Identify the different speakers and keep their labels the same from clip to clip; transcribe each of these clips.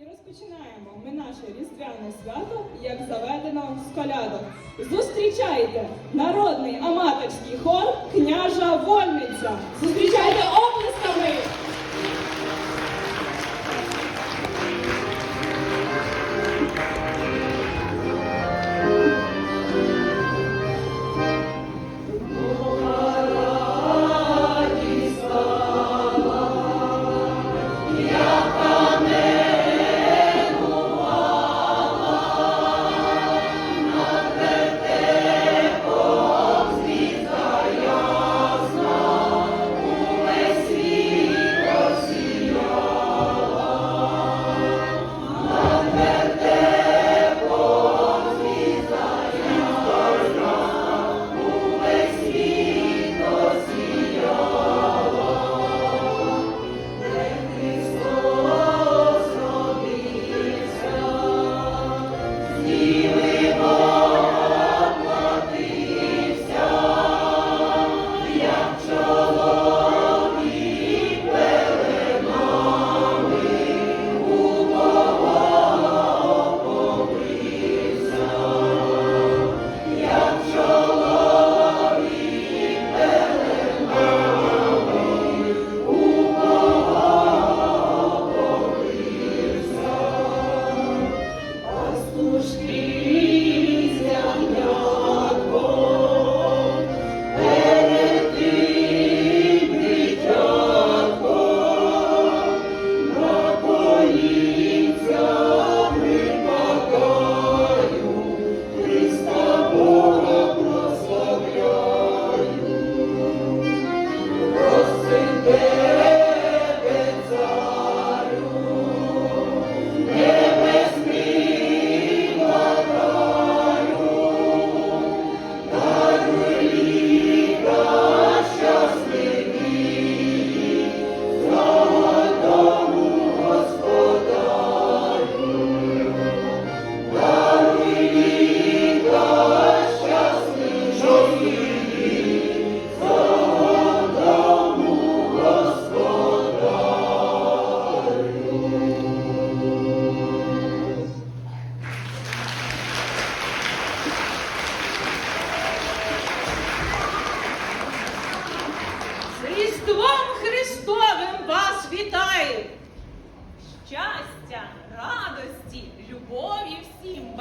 Speaker 1: І розпочинаємо ми наше різдвяне свято, як заведено з колядок. Зустрічайте народний аматорський хор княжа Вольниця. Зустрічайте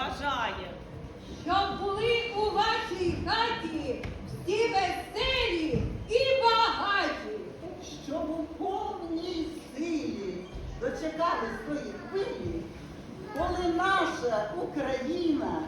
Speaker 2: бажає!
Speaker 3: Щоб були у вашій хаті всі веселі і багаті.
Speaker 4: щоб у повній силі дочекали свої хвилі, коли наша Україна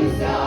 Speaker 2: himself.